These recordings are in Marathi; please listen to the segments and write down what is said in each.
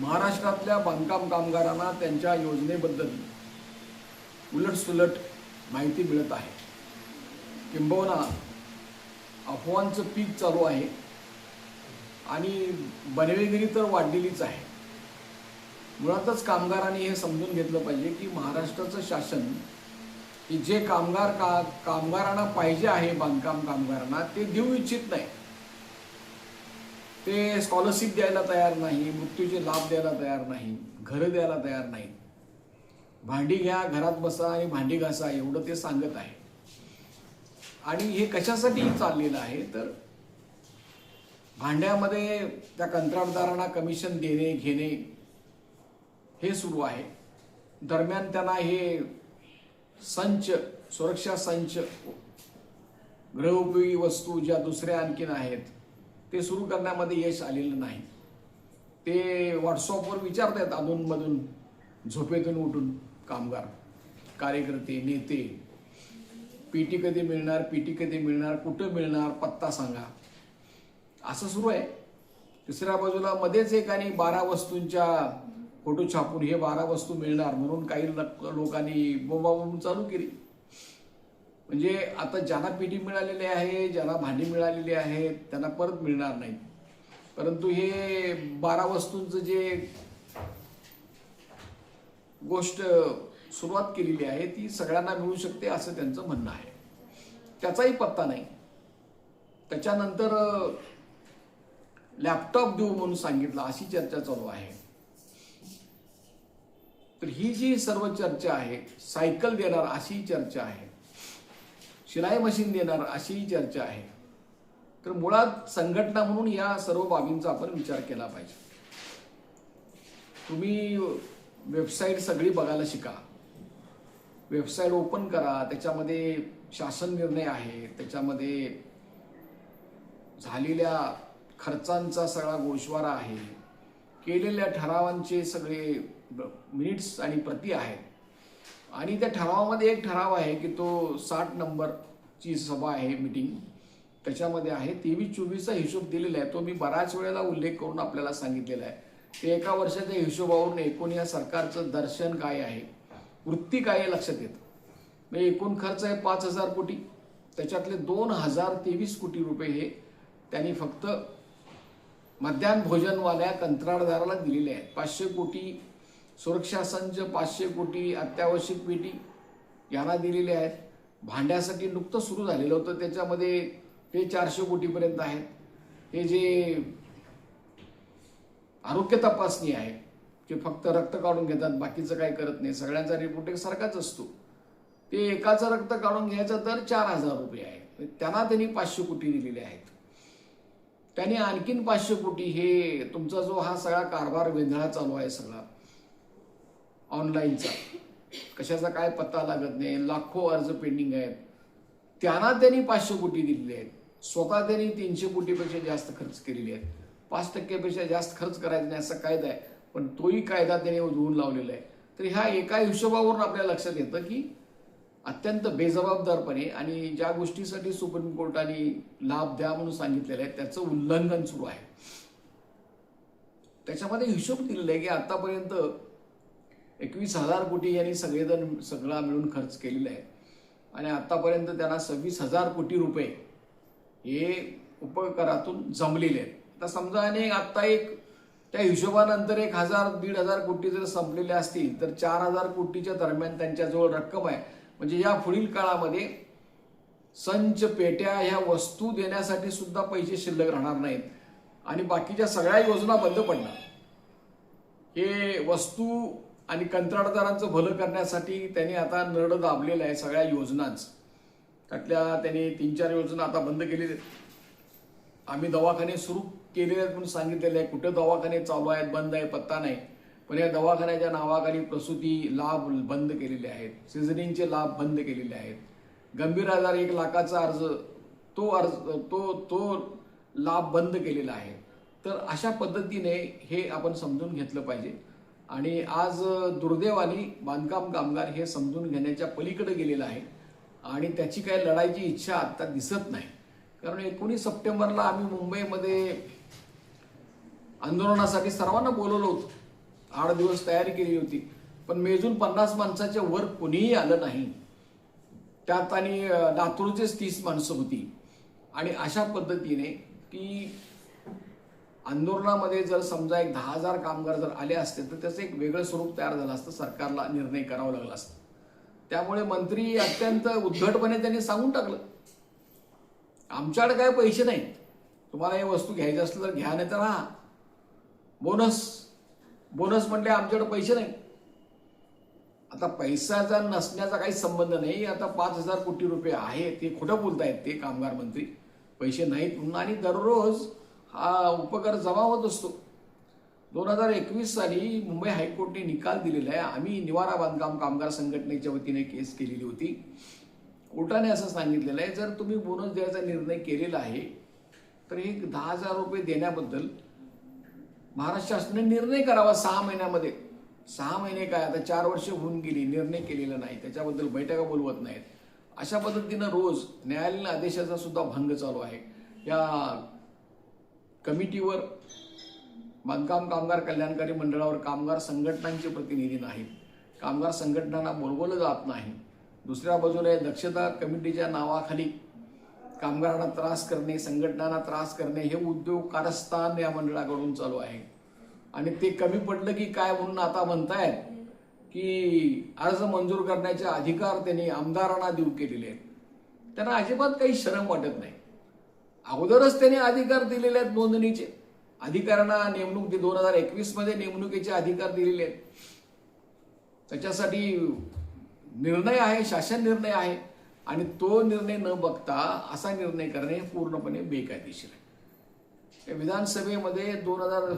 महाराष्ट्रातल्या बांधकाम कामगारांना त्यांच्या योजनेबद्दल उलटसुलट माहिती मिळत आहे. किंबहुना अफवांचं पीक चालू आहे आणि बनवेगिरी तर वाढलेलीच आहे. मुळातच कामगारांनी हे समजून घेतलं पाहिजे की महाराष्ट्राचं शासन की जे कामगार का कामगारांना पाहिजे आहे बांधकाम कामगारांना ते देऊ इच्छित नाही. ते स्कॉलरशिप द्यायला तयार नाही मृत्यूचे लाभ द्यायला तयार नाही घरं द्यायला तयार नाही. भांडी घ्या घरात बसा आणि भांडी घासा एवढं ते सांगत आहे. आणि हे कशासाठी चाललेलं आहे? तर भांड्यामध्ये त्या कंत्राटदारांना कमिशन देणे घेणे हे सुरू आहे. दरम्यान त्यांना हे संच सुरक्षा संच गृहोपयोगी वस्तू ज्या दुसऱ्या आणखीन आहेत ते सुरू करण्यामध्ये यश आलेलं नाही. ते व्हॉट्सअपवर विचारत आहेत अधूनमधून झोपेतून उठून कामगार कार्यकर्ते नेते. पीटी कधी मिळणार पीटी कधी मिळणार कुठं मिळणार पत्ता सांगा. असं सुरू आहे. तिसऱ्या बाजूला मध्येच एक आणि बारा वस्तूंच्या फोटो छापून हे बारा वस्तू मिळणार म्हणून काही लोकांनी बोंबाबोंब चालू केली. म्हणजे आता ज्यांना पिढी मिळालेली आहे ज्यांना भांडी मिळालेली आहेत त्यांना परत मिळणार नाही. परंतु हे बारा वस्तूंचं जे गोष्ट सुरुवात केलेली आहे ती सगळ्यांना मिळू शकते असं त्यांचं म्हणणं आहे. त्याचाही पत्ता नाही. त्याच्यानंतर लॅपटॉप देऊ म्हणून सांगितलं अशी चर्चा चालू आहे. तर ही जी सर्व चर्चा आहे सायकल देणार अशी चर्चा आहे शिलाई मशीन देणार अशी चर्चा आहे. तर मुळात संघटना म्हणून या सर्व बाबींचा आपण विचार केला पाहिजे. तुम्ही वेबसाईट सगळी बघायला शिका. वेबसाईट ओपन करा त्याच्यामध्ये शासन निर्णय आहे त्याच्यामध्ये झालेल्या खर्चांचा सगळा गोशवारा आहे. केलेल्या ठरावांचे सगळे मिनिट्स आणि प्रती आहेत. आणि त्या ठरावामध्ये एक ठराव आहे की तो साठ नंबरची सभा आहे मीटिंग त्याच्यामध्ये आहे तेवीस चोवीसचा हिशोब दिलेला आहे. तो मी बऱ्याच वेळेला उल्लेख करून आपल्याला सांगितलेला आहे. ते एका वर्षाच्या हिशोबावरून एकूण या सरकारचं दर्शन काय आहे वृत्ती काय आहे लक्षात येतं. म्हणजे एकूण खर्च आहे पाच हजार कोटी. त्याच्यातले दोन हजार तेवीस कोटी रुपये हे त्यांनी फक्त मध्यान्ह भोजनवाल्या कंत्राटदाराला दिलेले आहेत. पाचशे कोटी सुरक्षा संच पाचशे कोटी अत्यावश्यक पेटी यांना दिलेले आहेत. भांड्यासाठी नुकतं सुरू झालेलं होतं. त्याच्यामध्ये हे चारशे कोटीपर्यंत आहेत. हे जे आरोग्य तपासणी आहे की फक्त रक्त काढून घेतात बाकीचं काय करत नाही. सगळ्यांचा रिपोर्ट एक सारखाच असतो. ते एकाचं रक्त काढून घ्यायचा दर चार हजार रुपये आहे त्यांना त्यांनी पाचशे कोटी दिलेले आहेत. त्याने आणखीन पाचशे कोटी हे तुमचा जो हा सगळा कारभार वेंधळा चालू आहे सगळा. ऑनलाईनचा. कशाचा काय पत्ता लागत नाही लाखो अर्ज पेंडिंग आहेत. त्यांना त्यांनी पाचशे कोटी दिलेले आहेत. स्वतः त्यांनी तीनशे कोटीपेक्षा जास्त खर्च केलेले आहेत. पाच टक्क्यापेक्षा जास्त खर्च करायचा नाही असा कायदा आहे. पण तोही कायदा त्याने उधळून लावलेला आहे. तर ह्या एका हिशोबावरून आपल्या लक्षात येतं की अत्यंत बेजबाबदारपणे आणि ज्या गोष्टीसाठी सुप्रीम कोर्टाने लाभ द्या म्हणून सांगितलेलं आहे त्याचं उल्लंघन सुरू आहे. त्याच्यामध्ये हिशोब दिलेला आहे की आतापर्यंत एकवीस हजार कोटी यांनी सगळेजण सगळा मिळून खर्च केलेला आहे. आणि आतापर्यंत त्यांना सव्वीस हजार कोटी रुपये हे उपकरातून जमलेले आहेत. आता समजा आणि आत्ता एक त्या हिशोबानंतर एक हजार दीड हजार कोटी जर संपलेले असतील तर चार हजार कोटीच्या दरम्यान त्यांच्याजवळ रक्कम आहे. म्हणजे या पुढील काळामध्ये संच पेट्या ह्या वस्तू देण्यासाठी सुद्धा पैसे शिल्लक राहणार नाहीत. आणि बाकीच्या सगळ्या योजना बंद पडणार. हे वस्तू आणि कंत्राटदारांचं भलं करण्यासाठी त्यांनी आता नरड दाबलेलं आहे सगळ्या योजनाच. त्यातल्या त्यांनी तीन चार योजना आता बंद केलेल्या आहेत. आम्ही दवाखाने सुरू केलेले आहेत म्हणून सांगितलेले आहे. कुठे दवाखाने चालू आहेत बंद आहे पत्ता नाही. पण या दवाखान्याच्या नावाखाली प्रसूती लाभ बंद केलेले आहेत. सिझनिंगचे लाभ बंद केलेले आहेत. गंभीर आजार एक लाखाचा अर्ज तो अर्ज तो तो लाभ बंद केलेला आहे. तर अशा पद्धतीने हे आपण समजून घेतलं पाहिजे. आणि आज दुर्दैवाने बांधकाम कामगार हे समजून घेण्याच्या पलीकडे गेलेलं आहे. आणि त्याची काही लढायची इच्छा आत्ता दिसत नाही. कारण एकोणीस सप्टेंबरला आम्ही मुंबईमध्ये आंदोलनासाठी सर्वांना बोलवलं होतं. आठ दिवस तयारी केली होती. पण मेजून पन्नास माणसाच्या वर कोणीही आलं नाही. त्यात आणि लातूरचेच तीस माणसं होती. आणि अशा पद्धतीने की आंदोलनामध्ये जर समजा एक दहा हजार कामगार जर आले असते तर त्याचं एक वेगळं स्वरूप तयार झालं असतं सरकारला निर्णय करावा लागला असतं. त्यामुळे मंत्री अत्यंत उद्धटपणे त्यांनी सांगून टाकलं. आमच्याकडे काय पैसे नाहीत. तुम्हाला हे वस्तू घ्यायची असलं तर घ्या नाही तर राहा बोनस. बोनस म्हटले आमच्याकडे पैसे नाही आता पैशाचा नसण्याचा काही संबंध नाही. आता पाच हजार कोटी रुपये आहे ते खोटं बोलतायत ते कामगार मंत्री. पैसे नाहीत म्हणून आणि दररोज हा उपकर जमा होत असतो. दोन हजार एकवीस साली मुंबई हायकोर्टने निकाल दिलेला आहे. आम्ही निवारा बांधकाम कामगार संघटनेच्या वतीने केस केलेली होती. कोर्टाने असं सांगितलेलं आहे जर तुम्ही बोनस द्यायचा निर्णय केलेला आहे तर हे दहा हजार रुपये देण्याबद्दल महाराष्ट्र शासनाने निर्णय करावा सहा महिन्यामध्ये. सहा महिने काय? आता चार वर्ष होऊन गेली निर्णय केलेला नाही. त्याच्याबद्दल बैठका बोलवत नाहीत. अशा पद्धतीनं रोज न्यायालयीन आदेशाचा सुद्धा भंग चालू आहे. या कमिटीवर बांधकाम कामगार कल्याणकारी मंडळावर कामगार संघटनांचे प्रतिनिधी नाहीत. कामगार संघटनांना बोलवलं जात नाही. दुसऱ्या बाजूला दक्षता कमिटीच्या नावाखाली कामगारांना त्रास करणे संघटनांना त्रास करणे हे उद्योग कारस्थान या मंडळाकडून चालू आहे. आणि ते कमी पडलं की काय म्हणून आता म्हणतायत की अर्ज मंजूर करण्याचे अधिकार त्यांनी आमदारांना देऊ केलेले आहेत. त्यांना अजिबात काही शरम वाटत नाही. अगोदरच त्याने अधिकार दिलेले आहेत नोंदणीचे. अधिकारांना नेमणूक ते दोन हजार एकवीसमध्ये नेमणुकीचे अधिकार दिलेले आहेत. त्याच्यासाठी निर्णय आहे शासन निर्णय आहे. आणि तो निर्णय न बघता असा निर्णय करणे पूर्णपणे बेकायदेशीर आहे. विधानसभेमध्ये दोन हजार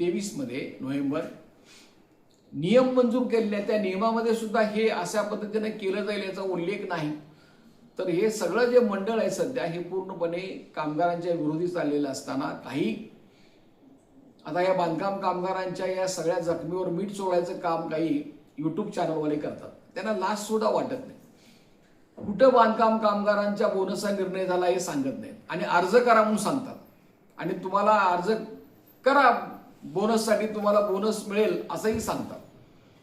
तेवीसमध्ये नोव्हेंबर नियम मंजूर केलेले त्या नियमामध्ये सुद्धा हे अशा पद्धतीने केलं जाईल याचा उल्लेख नाही. तर हे सगळं जे मंडळ आहे सध्या हे पूर्णपणे कामगारांच्या विरोधी चाललेलं असताना काही आता या बांधकाम कामगारांच्या या सगळ्या जखमीवर मीठ चोळायचं काम काही युट्यूब चॅनलवाले करतात. त्यांना लास्ट सुद्धा वाटत नाही. कुठं बांधकाम कामगारांच्या बोनसचा निर्णय झाला हे सांगत नाहीत. आणि अर्ज करा म्हणून सांगतात. आणि तुम्हाला अर्ज करा बोनससाठी तुम्हाला बोनस मिळेल असंही सांगतात.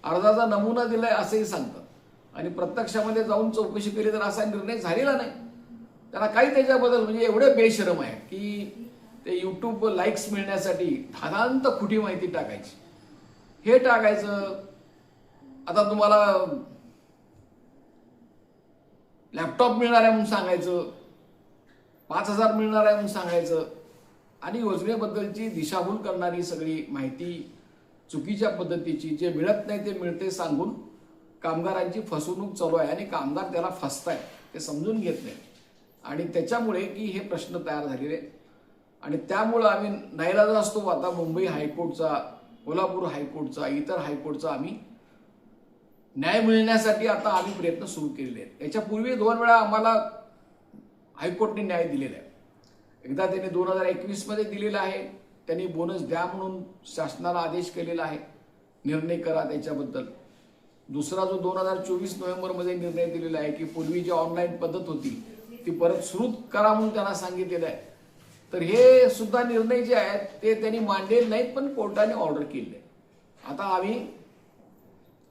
अर्जाचा नमुना दिलाय असंही सांगतात. आणि प्रत्यक्षामध्ये जाऊन चौकशी केली तर असा निर्णय झालेला नाही. त्यांना काही त्याच्याबद्दल म्हणजे एवढे बेशरम आहे की ते युट्यूब लाईक्स मिळण्यासाठी धानांत खुटी माहिती टाकायची. हे टाकायचं. आता तुम्हाला लॅपटॉप मिळणार आहे म्हणून सांगायचं. पाच हजार मिळणार आहे म्हणून सांगायचं. आणि योजनेबद्दलची दिशाभूल करणारी सगळी माहिती चुकीच्या पद्धतीची जे मिळत नाही ते मिळते सांगून कामगारांची फसवणूक चालू आहे आणि कामगार त्याला फसतायत ते समजून घेत नाही आणि त्याच्यामुळे की हे प्रश्न तयार झालेले आहेत. आणि त्यामुळं आम्ही नाईलाज असतो आता मुंबई हायकोर्टचा कोल्हापूर हायकोर्टचा इतर हायकोर्टचा आम्ही न्याय मिळण्यासाठी आता आम्ही प्रयत्न सुरू केलेले आहेत. याच्यापूर्वी दोन वेळा आम्हाला हायकोर्टने न्याय दिलेला आहे. एकदा त्यांनी दोन हजार एकवीसमध्ये दिलेला आहे. त्यांनी बोनस द्या म्हणून शासनाला आदेश केलेला आहे. निर्णय करा त्याच्याबद्दल. दुसरा जो दोन हजार चोवीस नोव्हेंबरमध्ये निर्णय दिलेला आहे की पूर्वी जी ऑनलाईन पद्धत होती ती परत सुरू करा म्हणून त्यांना सांगितलेलं आहे. तर हे सुद्धा निर्णय जे आहेत ते त्यांनी मांडलेले नाहीत पण कोर्टाने ऑर्डर केले आता आम्ही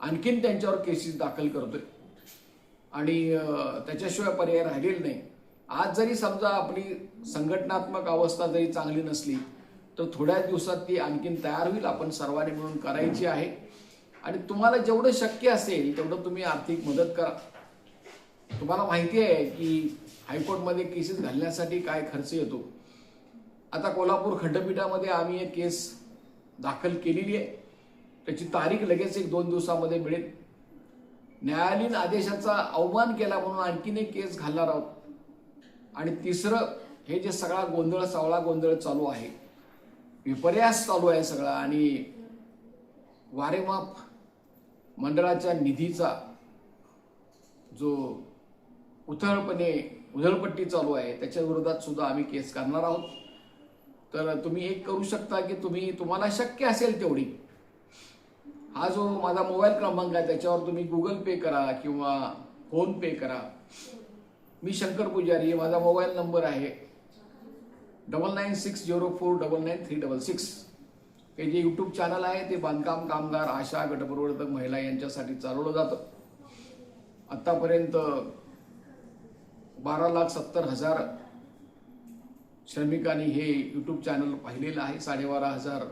आणखीन त्यांच्यावर केसेस दाखल करतोय. आणि त्याच्याशिवाय पर्याय राहिलेला नाही. आज जरी समजा आपली संघटनात्मक अवस्था जरी चांगली नसली तर थोड्या दिवसात ती आणखीन तयार होईल. आपण सर्वांनी मिळून करायची आहे. आणि तुम्हाला जेवढं शक्य असेल तेवढं तुम्ही आर्थिक मदत करा. तुम्हाला माहिती आहे की हायकोर्टमध्ये केसेस घालण्यासाठी काय खर्च येतो. आता कोल्हापूर खंडपीठामध्ये आम्ही एक केस दाखल केलेली आहे. त्याची तारीख लगेच एक दोन दिवसामध्ये मिळेल. न्यायालयीन आदेशाचा अवमान केला म्हणून आणखीन एक केस घालणार आहोत. आणि तिसरं हे जे सगळा गोंधळ सावळा गोंधळ चालू आहे. विपर्यास चालू आहे सगळा आणि वारेमाप मंडळाच्या निधीचा जो उथळपणे उधळपट्टी चालू आहे त्याच्या विरोधात सुद्धा आम्ही केस करणार आहोत. तर तुम्ही एक करू शकता की तुम्ही तुम्हाला शक्य असेल तेवढी. हा जो माझा मोबाईल क्रमांक आहे त्याच्यावर तुम्ही गुगल पे करा किंवा फोन पे करा. मी शंकर पुजारी माझा मोबाईल नंबर आहे double nine six zero four double nine three double six. हे जे यूट्यूब चॅनल आहे ते बांधकाम कामगार आशा गटप्रवर्तक महिला यांच्यासाठी चालवलं जातं. आत्तापर्यंत बारा लाख सत्तर हजार श्रमिकांनी हे यूट्यूब चॅनल पाहिलेलं आहे. साडेबारा हजार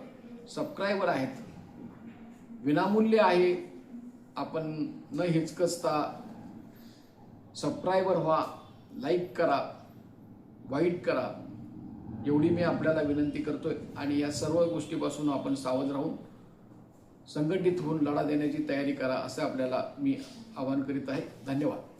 सबस्क्रायबर आहेत. विनामूल्य आहे. आपण न हिचकचता सबस्क्रायबर व्हा लाईक करा वाईट करा एवढी मी आपल्याला विनंती करतोय आणि या सर्व गोष्टीपासून आपण सावध राहून संघटित होऊन लढा देण्याची तयारी करा असं आपल्याला मी आवाहन करीत आहे. धन्यवाद.